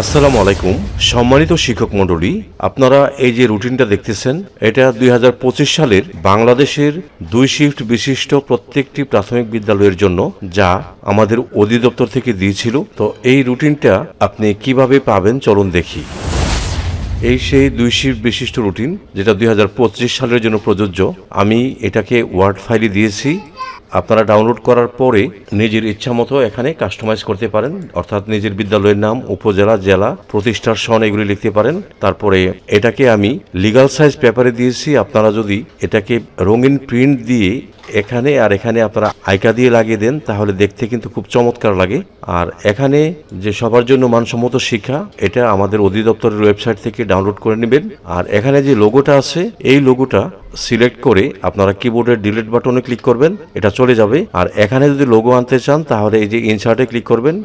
আসসালামু আলাইকুম। সম্মানিত শিক্ষক মণ্ডলী, আপনারা এই যে রুটিনটা দেখতেছেন, এটা দুই হাজার পঁচিশ সালের বাংলাদেশের দুই শিফট বিশিষ্ট প্রত্যেকটি প্রাথমিক বিদ্যালয়ের জন্য, যা আমাদের অধিদপ্তর থেকে দিয়েছিল। তো এই রুটিনটা আপনি কীভাবে পাবেন, চলুন দেখি। এই সেই দুই শিফট বিশিষ্ট রুটিন, যেটা দুই হাজার পঁচিশ সালের জন্য প্রযোজ্য, আমি এটাকে ওয়ার্ড ফাইলে দিয়েছি। আপনারা ডাউনলোড করার পরে নিজের ইচ্ছা মতো এখানে কাস্টমাইজ করতে পারেন, অর্থাৎ নিজের বিদ্যালয়ের নাম, উপজেলা, জেলা, প্রতিষ্ঠার সন এগুলি লিখতে পারেন। তারপরে এটাকে আমি লিগাল সাইজ পেপারে দিয়েছি। আপনারা যদি এটাকে রঙিন প্রিন্ট দিয়ে এখানে আর এখানে আপনারা আইকা দিয়ে লাগিয়ে দেন, তাহলে দেখতে কিন্তু খুব চমৎকার লাগে। আর এখানে যে সবার জন্য মানসম্মত শিক্ষা, এটা আমাদের অধিদপ্তরের ওয়েবসাইট থেকে ডাউনলোড করে নেবেন। আর এখানে যে লোগোটা আছে, এই লোগোটা সিলেক্ট করে আপনারা কিবোর্ডের ডিলিট বাটনে ক্লিক করবেন, এটা চলে যাবে। আর এখানে যদি লোগো আনতে চান, তাহলে এই যে ইনসার্টে ক্লিক করবেন।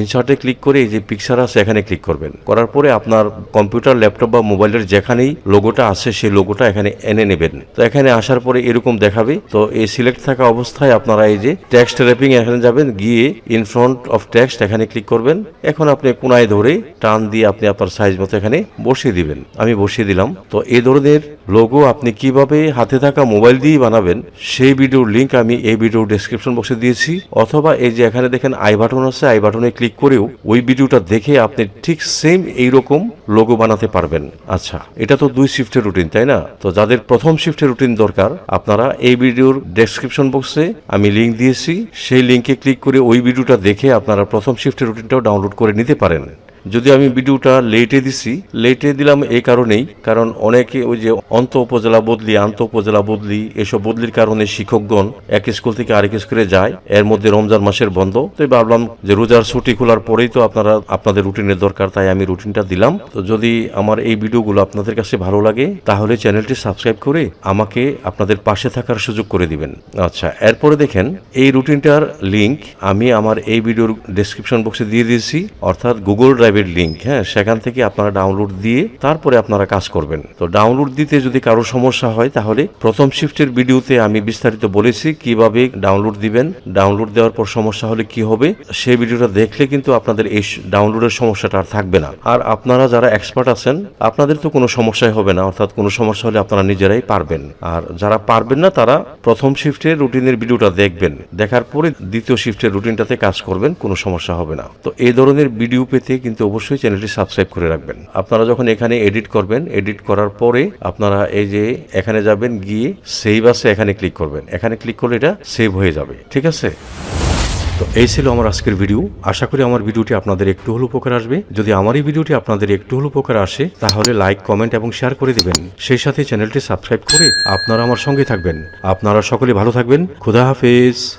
ইনসার্টে ক্লিক করে এই যে পিকচার আছে, এখানে ক্লিক করবেন। করার পরে আপনার কম্পিউটার ল্যাপটপ বা মোবাইলের যেখানেই লোগোটা আছে, সেই লোগোটা এখানে এনে নেবেন। তো এখানে আসার পরে এরকম দেখাবে। তো এই সিলেক্ট থাকা অবস্থায় আপনারা এই যে টেক্সট র্যাপিং এখানে যাবেন, গিয়ে ইন ফ্রন্ট অফ টেক্সট এখানে ক্লিক করবেন। এখন আপনি কোনায় ধরে টান দিয়ে আপনি আপনার সাইজ মতো এখানে বসিয়ে দিবেন। আমি বসিয়ে দিলাম। তো এই ধরনের লোগো আপনি কীভাবে হাতে থাকা মোবাইল দিয়ে বানাবেন, সেই ভিডিওর লিংক আমি এই ভিডিওর ডেসক্রিপশন বক্সে দিয়েছি। অথবা এই যে এখানে দেখেন আই বাটন আছে আই বাটনে ক্লিক করেও ওই ভিডিওটা দেখে আপনি ঠিক সেম এইরকম লোগো বানাতে পারবেন। আচ্ছা এটা তো দুই শিফটের রুটিন তাই না? তো যাদের প্রথম শিফটের রুটিন দরকার, আপনারা এই ভিডিওর ডেসক্রিপশন বক্সে আমি লিঙ্ক দিয়েছি। সেই লিঙ্কে ক্লিক করে ওই ভিডিওটা দেখে আপনারা প্রথম শিফটের রুটিনটাও ডাউনলোড করে নিতে পারেন। যদি আমি ভিডিওটা লেটে দিছি লেটে দিলাম এই কারণেই, কারণ অনেকে ওই যে অন্ত উপজেলা বদলি, আন্ত উপজেলা বদলি, এসব বদলির কারণে শিক্ষকগণ এক স্কুল থেকে আরেক স্কুলে যায়, এর মধ্যে রমজান মাসের বন্ধ। তো ভাবলাম যে রোজার ছুটি খোলার পরেই তো আপনারা, আপনাদের রুটিনের দরকার, তাই আমি রুটিনটা দিলাম। তো যদি আমার এই ভিডিওগুলো আপনাদের কাছে ভালো লাগে, তাহলে চ্যানেলটি সাবস্ক্রাইব করে আমাকে আপনাদের পাশে থাকার সুযোগ করে দিবেন। আচ্ছা এরপরে দেখেন, এই রুটিনটার লিংক আমি আমার এই ভিডিওর ডেসক্রিপশন বক্সে দিয়ে দিয়েছি, অর্থাৎ গুগল ড্রাইভের লিংক হ্যাঁ সেখান থেকে আপনারা ডাউনলোড দিয়ে তারপরে আপনারা কাজ করবেন। তো ডাউনলোড দিতে যদি কারও সমস্যা হয়, তাহলে প্রথম শিফটের ভিডিওতে আমি বিস্তারিত বলেছি কীভাবে ডাউনলোড দিবেন। ডাউনলোড দেওয়ার পর সমস্যা হলে কি হবে, সেই ভিডিওটা দেখলে কিন্তু আপনাদের এই ডাউনলোডের সমস্যাটা আর থাকবে না। আর আপনারা যারা এক্সপার্ট আছেন, আপনাদের তো কোনো সমস্যাই হবে না, অর্থাৎ কোনো সমস্যা হলে আপনারা নিজেরাই পারবেন। আর যারা পারবেন না, তারা প্রথম শিফটের রুটিনের ভিডিওটা দেখবেন। দেখার পরে দ্বিতীয় শিফটের রুটিনটাতে কাজ করবেন, কোনো সমস্যা হবে না। তো এই ধরনের ভিডিও পেতে কিন্তু অবশ্যই চ্যানেলটি সাবস্ক্রাইব করে রাখবেন। আপনারা যখন এখানে এডিট করবেন, এডিট করার পরে আপনারা এই যে এখানে যাবেন, গিয়ে সেভ আছে, এখানে ক্লিক করবেন। এখানে ক্লিক করলে এটা সেভ হয়ে যাবে। ঠিক আছে? তো এই ছিল আমার আজকের ভিডিও আশা করি আমার ভিডিওটি আপনাদের একটু হলেও উপকার আসবে। যদি আমার এই ভিডিওটি আপনাদের একটু হলেও উপকার আসে, তাহলে লাইক কমেন্ট এবং শেয়ার করে দিবেন। সেই সাথে চ্যানেলটি সাবস্ক্রাইব করে আপনারা আমার সঙ্গে থাকবেন। আপনারা সকলে ভালো থাকবেন। খুদা হাফেজ।